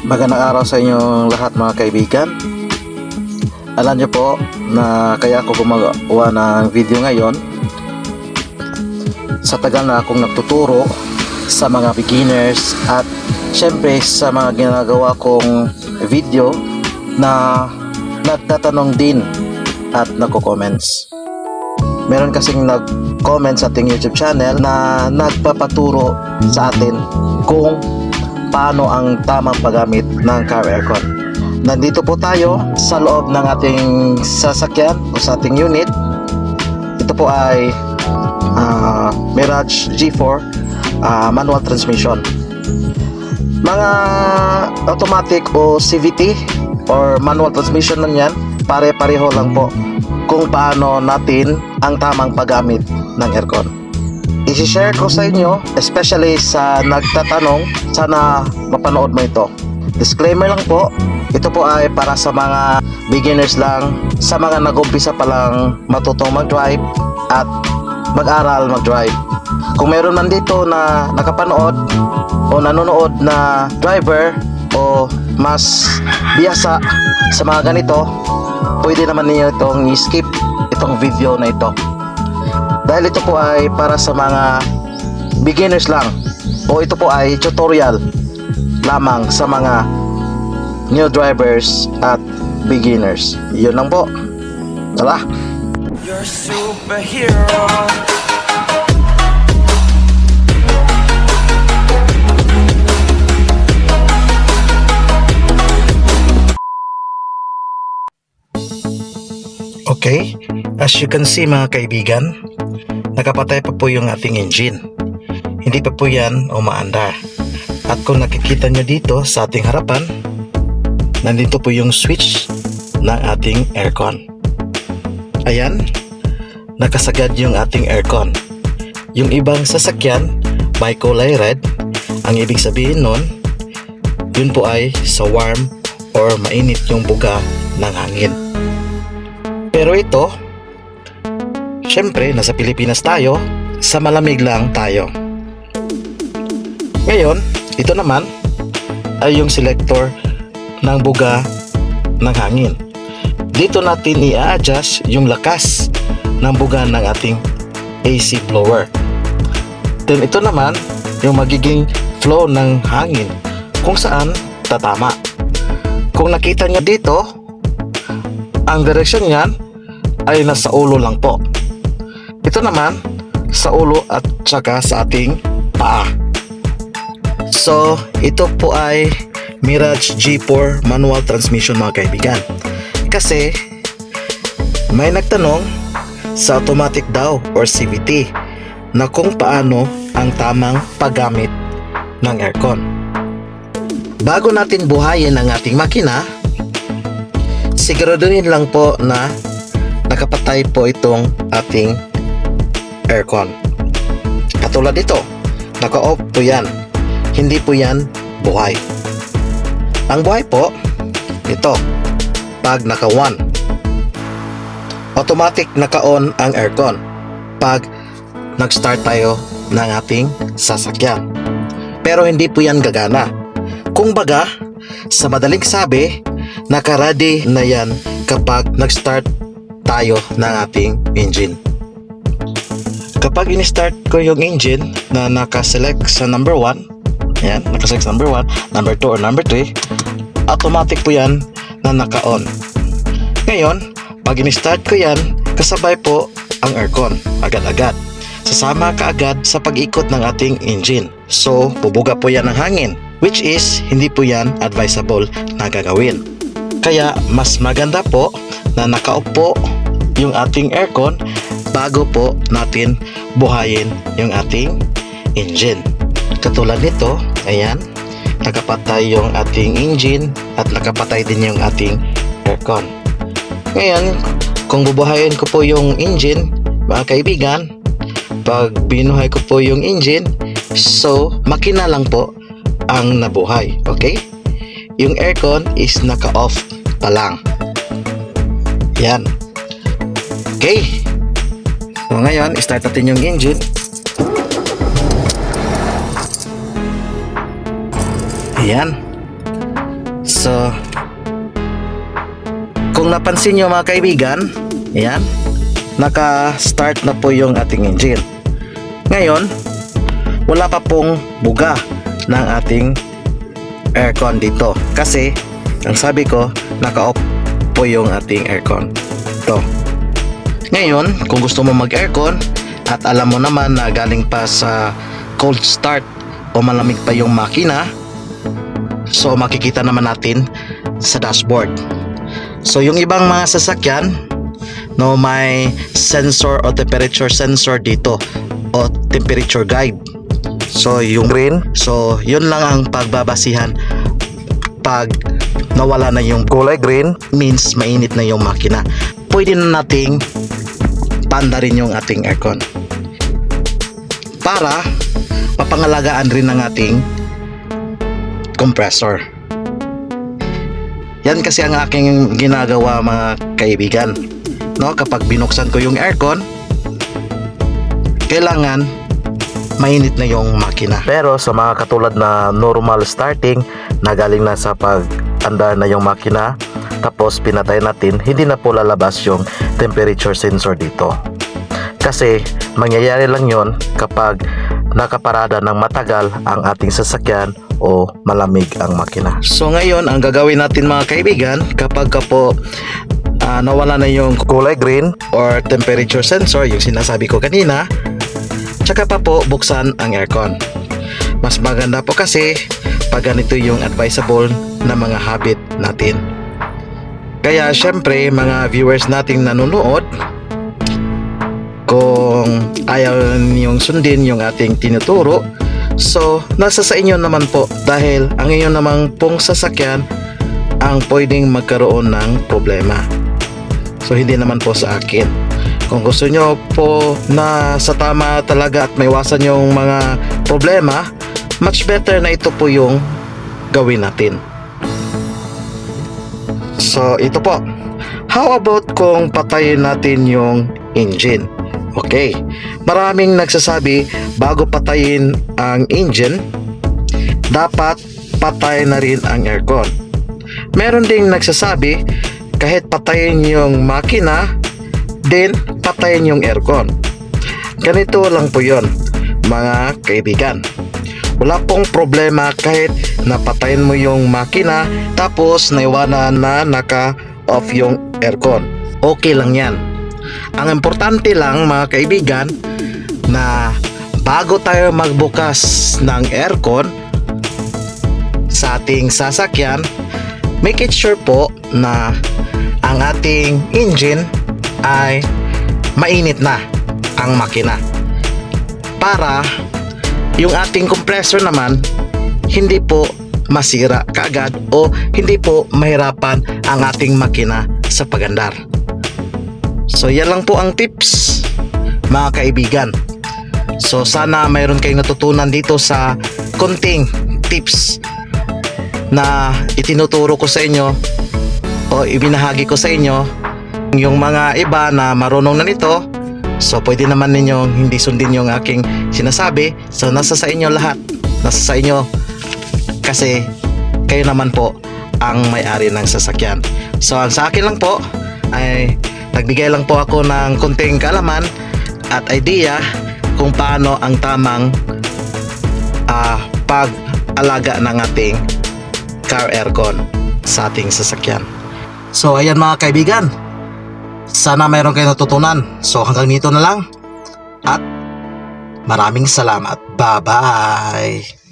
Magandang araw sa inyong lahat mga kaibigan. Alam niyo po na kaya ako gumagawa ng video ngayon sa tagal na akong nagtuturo sa mga beginners at syempre sa mga ginagawa kong video na nagtatanong din at nagko-comments. Meron kasing nag-comment sa ating YouTube channel na nagpapaturo sa atin kung paano ang tamang paggamit ng car aircon. Nandito po tayo sa loob ng ating sasakyan o sa ating unit. Ito po ay ah, Mirage G4 ah, manual transmission. Mga automatic o CVT or manual transmission man yan, pare-pareho lang po kung paano natin ang tamang paggamit ng aircon. I-share ko sa inyo, especially sa nagtatanong, sana mapanood mo ito. Disclaimer lang po, ito po ay para sa mga beginners lang, sa mga nag-umpisa pa lang matutong mag-drive at mag-aral mag-drive. Kung meron man dito na nakapanood o nanonood na driver o mas biyasa sa mga ganito, pwede naman ninyo itong i-skip itong video na ito. Dahil ito po ay para sa mga beginners lang o ito po ay tutorial lamang sa mga new drivers at beginners. Yun lang po. Tara! You're a superhero. Okay, as you can see mga kaibigan, nakapatay pa po yung ating engine. Hindi pa po yan umaandar. At kung nakikita nyo dito sa ating harapan, nandito po yung switch ng ating aircon. Ayan, nakasagad yung ating aircon. Yung ibang sasakyan, may kulay red, ang ibig sabihin nun, yun po ay sa warm or mainit yung buga ng hangin. Pero ito, syempre nasa Pilipinas tayo, sa malamig lang tayo. Ngayon, ito naman ay yung selector ng buga ng hangin. Dito natin i-adjust yung lakas ng buga ng ating AC blower. Then ito naman yung magiging flow ng hangin kung saan tatama. Kung nakita nyo dito, ang direksyon niyan ay nasa ulo lang po. Ito naman sa ulo at saka sa ating paa. So, ito po ay Mirage G4 manual transmission mga kaibigan. Kasi may nagtanong sa automatic daw or CVT na kung paano ang tamang paggamit ng aircon. Bago natin buhayin ang ating makina, siguraduhin lang po na nakapatay po itong ating aircon. Katulad nito, naka-off po yan. Hindi po yan buhay. Ang buhay po, ito, pag naka-on. Automatic naka-on ang aircon pag nag-start tayo ng ating sasakyan. Pero hindi po yan gagana. Kung baga, sa madaling sabi, naka-ready na yan kapag nag-start tayo ng ating engine. Kapag in-start ko yung engine na naka-select sa number 1, yan, naka-select sa number 1, number 2 or number 3, automatic po yan na naka-on. Ngayon, pag in-start ko yan, kasabay po ang aircon, agad-agad. Sasama kaagad sa pag-ikot ng ating engine. So, bubuga po yan ng hangin, which is hindi po yan advisable na gagawin. Kaya mas maganda po na nakaupo yung ating aircon bago po natin buhayin yung ating engine. Katulad nito, ayan, nakapatay yung ating engine at nakapatay din yung ating aircon. Ngayon, kung bubuhayin ko po yung engine, mga kaibigan, pag binuhay ko po yung engine, so makina lang po ang nabuhay, okay? Yung aircon is naka-off pa lang. Yan. Okay. So ngayon, start natin yung engine. Ayan. So, kung napansin nyo mga kaibigan, yan, naka-start na po yung ating engine. Ngayon, wala pa pong buga ng ating aircon dito. Kasi, ang sabi ko, naka-off po yung ating aircon. Ito. Ngayon, kung gusto mo mag-aircon at alam mo naman na galing pa sa cold start o malamig pa yung makina, so makikita naman natin sa dashboard. So yung ibang mga sasakyan, no may sensor o temperature sensor dito o temperature guide. So yung green, so yun lang ang pagbabasihan pag nawala na yung kulay green means mainit na yung makina. Pwede na nating panda rin yung ating aircon para mapangalagaan rin ng ating compressor. Yan kasi ang aking ginagawa mga kaibigan. No, kapag binuksan ko yung aircon, kailangan mainit na yung makina. Pero sa mga katulad na normal starting na galing na sa pag andar na yung makina tapos pinatay natin, hindi na po lalabas yung temperature sensor dito. Kasi mangyayari lang yon kapag nakaparada ng matagal ang ating sasakyan o malamig ang makina. So ngayon, ang gagawin natin mga kaibigan, kapag ka po ah, nawala na yung kulay green or temperature sensor, yung sinasabi ko kanina, tsaka pa po buksan ang aircon. Mas maganda po kasi pag ganito yung advisable na mga habit natin. Kaya syempre mga viewers nating nanonood, kung ayaw niyong sundin yung ating tinuturo, so nasa sa inyo naman po dahil ang inyo namang pong sasakyan ang pwedeng magkaroon ng problema. So hindi naman po sa akin. Kung gusto nyo po na sa tama talaga at maiwasan yung mga problema, much better na ito po yung gawin natin. So ito po. How about kung patayin natin yung engine? Okay. Maraming nagsasabi bago patayin ang engine, dapat patay na rin ang aircon. Meron ding nagsasabi kahit patayin yung makina, then patayin yung aircon. Ganito lang po yon mga kaibigan. Wala pong problema kahit napatayin mo yung makina tapos naiwanan na naka-off yung aircon. Okay lang yan. Ang importante lang mga kaibigan na bago tayo magbukas ng aircon sa ating sasakyan, make it sure po na ang ating engine ay mainit na ang makina. Para yung ating compressor naman hindi po masira kaagad o hindi po mahirapan ang ating makina sa pagandar. So yan lang po ang tips mga kaibigan. So sana mayroon kayong natutunan dito sa konting tips na itinuturo ko sa inyo o ibinahagi ko sa inyo yung mga iba na marunong na nito so pwede naman ninyong hindi sundin yung aking sinasabi. So nasa sa inyo lahat. Nasa sa inyo. Kasi kayo naman po ang may-ari ng sasakyan. So ang sa akin lang po ay nagbigay lang po ako ng konting kalaman at idea kung paano ang tamang ah, pag-alaga ng ating car aircon sa ating sasakyan. So ayan mga kaibigan, sana mayroon kayo natutunan. So hanggang dito na lang at maraming salamat. Bye-bye!